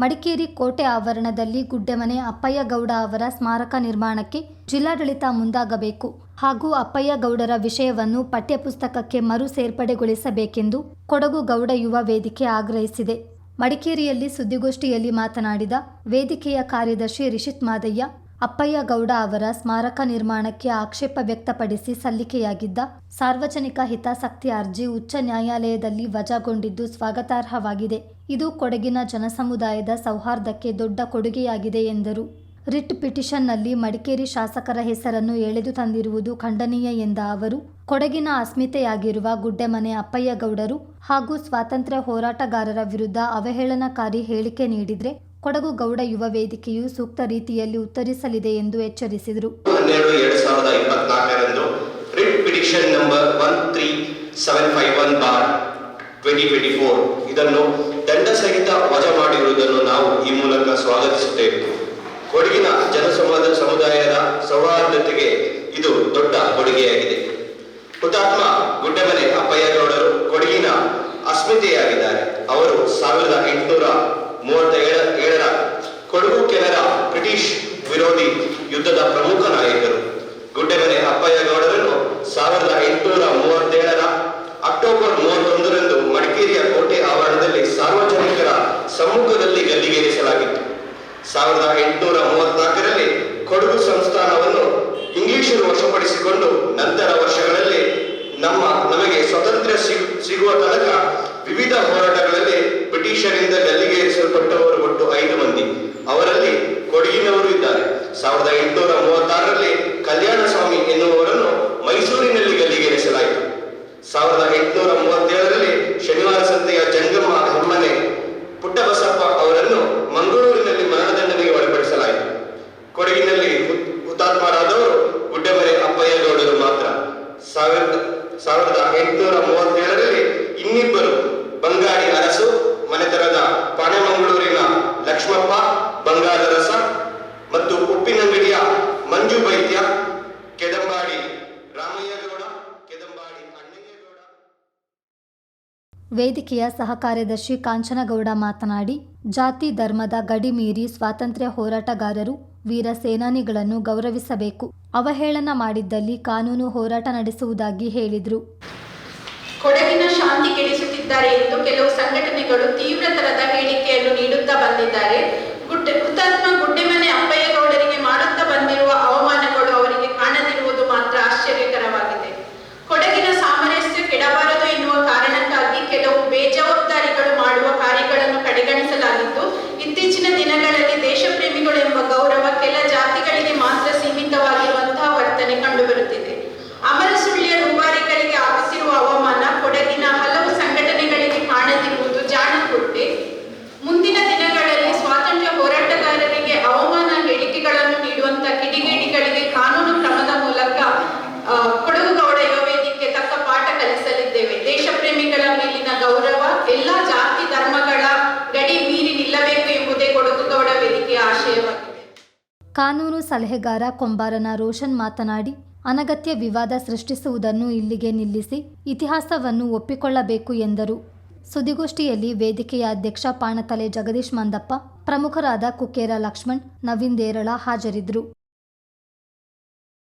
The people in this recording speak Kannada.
ಮಡಿಕೇರಿ ಕೋಟೆ ಆವರಣದಲ್ಲಿ ಗುಡ್ಡೆಮನೆ ಅಪ್ಪಯ್ಯಗೌಡ ಅವರ ಸ್ಮಾರಕ ನಿರ್ಮಾಣಕ್ಕೆ ಜಿಲ್ಲಾಡಳಿತ ಮುಂದಾಗಬೇಕು ಹಾಗೂ ಅಪ್ಪಯ್ಯಗೌಡರ ವಿಷಯವನ್ನು ಪಠ್ಯಪುಸ್ತಕಕ್ಕೆ ಮರು ಸೇರ್ಪಡೆಗೊಳಿಸಬೇಕೆಂದು ಕೊಡಗು ಗೌಡ ಯುವ ವೇದಿಕೆ ಆಗ್ರಹಿಸಿದೆ. ಮಡಿಕೇರಿಯಲ್ಲಿ ಸುದ್ದಿಗೋಷ್ಠಿಯಲ್ಲಿ ಮಾತನಾಡಿದ ವೇದಿಕೆಯ ಕಾರ್ಯದರ್ಶಿ ರಿಷಿತ್ ಮಾದಯ್ಯ ಅಪ್ಪಯ್ಯ ಗೌಡ ಅವರ ಸ್ಮಾರಕ ನಿರ್ಮಾಣಕ್ಕೆ ಆಕ್ಷೇಪ ವ್ಯಕ್ತಪಡಿಸಿ ಸಲ್ಲಿಕೆಯಾಗಿದ್ದ ಸಾರ್ವಜನಿಕ ಹಿತಾಸಕ್ತಿ ಅರ್ಜಿ ಉಚ್ಚ ನ್ಯಾಯಾಲಯದಲ್ಲಿ ವಜಾಗೊಂಡಿದ್ದು ಸ್ವಾಗತಾರ್ಹವಾಗಿದೆ. ಇದು ಕೊಡಗಿನ ಜನಸಮುದಾಯದ ಸೌಹಾರ್ದಕ್ಕೆ ದೊಡ್ಡ ಕೊಡುಗೆಯಾಗಿದೆ ಎಂದರು. ರಿಟ್ ಪಿಟಿಷನ್ನಲ್ಲಿ ಮಡಿಕೇರಿ ಶಾಸಕರ ಹೆಸರನ್ನು ಎಳೆದು ತಂದಿರುವುದು ಖಂಡನೀಯ ಎಂದ ಅವರು, ಕೊಡಗಿನ ಅಸ್ಮಿತೆಯಾಗಿರುವ ಗುಡ್ಡೆಮನೆ ಅಪ್ಪಯ್ಯಗೌಡರು ಹಾಗೂ ಸ್ವಾತಂತ್ರ್ಯ ಹೋರಾಟಗಾರರ ವಿರುದ್ಧ ಅವಹೇಳನಕಾರಿ ಹೇಳಿಕೆ ನೀಡಿದ್ರೆ ಕೊಡಗು ಗೌಡ ಯುವ ವೇದಿಕೆಯು ಸೂಕ್ತ ರೀತಿಯಲ್ಲಿ ಉತ್ತರಿಸಲಿದೆ ಎಂದು ಎಚ್ಚರಿಸಿದರು. ಹನ್ನೆರಡು ಎರಡು ಸಾವಿರದ ಇಪ್ಪತ್ನಾಲ್ಕರಂದು writ number one three seven five one bar twenty twenty four ಇದನ್ನು ದಂಡ ಸಹಿತ ವಜಾ ಮಾಡಿರುವುದನ್ನು ನಾವು ಈ ಮೂಲಕ ಸ್ವಾಗತಿಸುತ್ತೇವೆ. ಕೊಡಗಿನ ಜನಸಮಾಜ ಸಮುದಾಯದ ಸೌಹಾರ್ದತೆಗೆ ಇದು ದೊಡ್ಡ ಕೊಡುಗೆಯಾಗಿದೆ. ಹುತಾತ್ಮ ಗುಡ್ಡಮನೆ ಅಪ್ಪಯ್ಯಗೌಡರು ಕೊಡಗಿನ ಅಸ್ಮಿತೆಯಾಗಿದ್ದಾರೆ. ಅವರು ಸಾವಿರದ ಎಂಟುನೂರ ಮೂವತ್ತ ಏಳರ ಕೊಡಗು ಕೆನರ ಬ್ರಿಟಿಷ್ ವಿರೋಧಿ ಯುದ್ಧದ ಪ್ರಮುಖ ನಾಯಕರು. ಗುಡ್ಡೆಮನೆ ಅಪ್ಪಯ್ಯಗೌಡರನ್ನು ಸಾವಿರದ ಎಂಟುನೂರ ಮೂವತ್ತೇಳರ ಅಕ್ಟೋಬರ್ ಮೂವತ್ತೊಂದರಂದು ಮಡಿಕೇರಿಯ ಕೋಟೆ ಆವರಣದಲ್ಲಿ ಸಾರ್ವಜನಿಕರ ಸಮ್ಮುಖದಲ್ಲಿ ಗಲ್ಲಿಗೇರಿಸಲಾಗಿತ್ತು. ಸಾವಿರದ ಎಂಟುನೂರ ಮೂವತ್ನಾಲ್ಕರಲ್ಲಿ ಕೊಡಗು ಸಂಸ್ಥಾನವನ್ನು ಇಂಗ್ಲಿಷರು ವಶಪಡಿಸಿಕೊಂಡು ನಂತರ ವರ್ಷಗಳಲ್ಲಿ ನಮ್ಮ ನಮಗೆ ಸ್ವಾತಂತ್ರ್ಯ ಸಿಗು- ಸಿಗುವ ತನಕ ವಿವಿಧ ಹೋರಾಟಗಳಲ್ಲಿ ಬ್ರಿಟಿಷರಿಂದ ಗಲ್ಲಿಗೇರಿಸಲ್ಪಟ್ಟವರು ಒಟ್ಟು ಐದು ಮಂದಿ. ಅವರಲ್ಲಿ ಕೊಡಗಿನವರು ಇದ್ದಾರೆ. ಸಾವಿರದ ಎಂಟುನೂರ ಮೂವತ್ತಾರರಲ್ಲಿ ಕಲ್ಯಾಣ ಸ್ವಾಮಿ ಎನ್ನುವವರನ್ನು ಮೈಸೂರಿನಲ್ಲಿ ಗಲ್ಲಿಗೇರಿಸಲಾಯಿತು. ಸಾವಿರದ ಎಂಟುನೂರ ಮೂವತ್ತೇಳರಲ್ಲಿ ಶನಿವಾರ ಸಂತೆಯ ಜಂಗಮ ಹೆಮ್ಮನೆ ಪುಟ್ಟಬಸಪ್ಪ ಅವರನ್ನು ಮಂಗಳೂರಿನಲ್ಲಿ ಮರಣದಂಡನೆಗೆ ಒಳಪಡಿಸಲಾಯಿತು. ಕೊಡಗಿನಲ್ಲಿ ಹುತ್- ಹುತಾತ್ಮರಾದವರು ಗುಡ್ಡಮನೆ ಅಪ್ಪಯ್ಯಗೌಡರು ಮಾತ್ರ. ಸಾವಿರದ ಸಾವಿರದ ಎಂಟುನೂರ ಮೂವತ್ತೇಳರಲ್ಲಿ ಇನ್ನಿಬ್ಬರು ಬಂಗಾಳಿ ಅರಸು ಮನೆತನದ ಪಾಣೆಮಂಗಳೂರಿನ ಲಕ್ಷ್ಮಪ್ಪ, ಬಂಗಾರರಸ ಮತ್ತು ಉಪ್ಪಿನಂಗಡಿಯ ಮಂಜು ವೈದ್ಯ ಕೆದಂಬಾಡಿ ರಾಮಯ್ಯಗೌಡ ಕೆದಂಬಾಡಿ ಅಣ್ಣಯ್ಯಗೌಡ ವೇದಿಕೆಯ ಸಹಕಾರ್ಯದರ್ಶಿ ಕಾಂಚನಗೌಡ ಮಾತನಾಡಿ, ಜಾತಿ ಧರ್ಮದ ಗಡಿ ಮೀರಿ ಸ್ವಾತಂತ್ರ್ಯ ಹೋರಾಟಗಾರರು, ವೀರ ಸೇನಾನಿಗಳನ್ನು ಗೌರವಿಸಬೇಕು. ಅವಹೇಳನ ಮಾಡಿದ್ದಲ್ಲಿ ಕಾನೂನು ಹೋರಾಟ ನಡೆಸುವುದಾಗಿ ಹೇಳಿದರು. ಕೊಡಗಿನ ಶಾಂತಿ ಕೆಡಿಸುತ್ತಿದ್ದಾರೆ ಎಂದು ಕೆಲವು ಸಂಘಟನೆಗಳು ತೀವ್ರತರದ ಹೇಳಿಕೆಯನ್ನು ನೀಡುತ್ತಾ ಬಂದಿದ್ದಾರೆ. ಕಾನೂನು ಸಲಹೆಗಾರ ಕೊಂಬಾರನ ರೋಷನ್ ಮಾತನಾಡಿ, ಅನಗತ್ಯ ವಿವಾದ ಸೃಷ್ಟಿಸುವುದನ್ನು ಇಲ್ಲಿಗೆ ನಿಲ್ಲಿಸಿ ಇತಿಹಾಸವನ್ನು ಒಪ್ಪಿಕೊಳ್ಳಬೇಕು ಎಂದರು. ಸುದ್ದಿಗೋಷ್ಠಿಯಲ್ಲಿ ವೇದಿಕೆಯ ಅಧ್ಯಕ್ಷ ಪಾಣತಲೆ ಜಗದೀಶ್ ಮಂದಪ್ಪ, ಪ್ರಮುಖರಾದ ಕುಕ್ಕೇರ ಲಕ್ಷ್ಮಣ್, ನವೀನ್ ದೇರಳ ಹಾಜರಿದ್ದರು.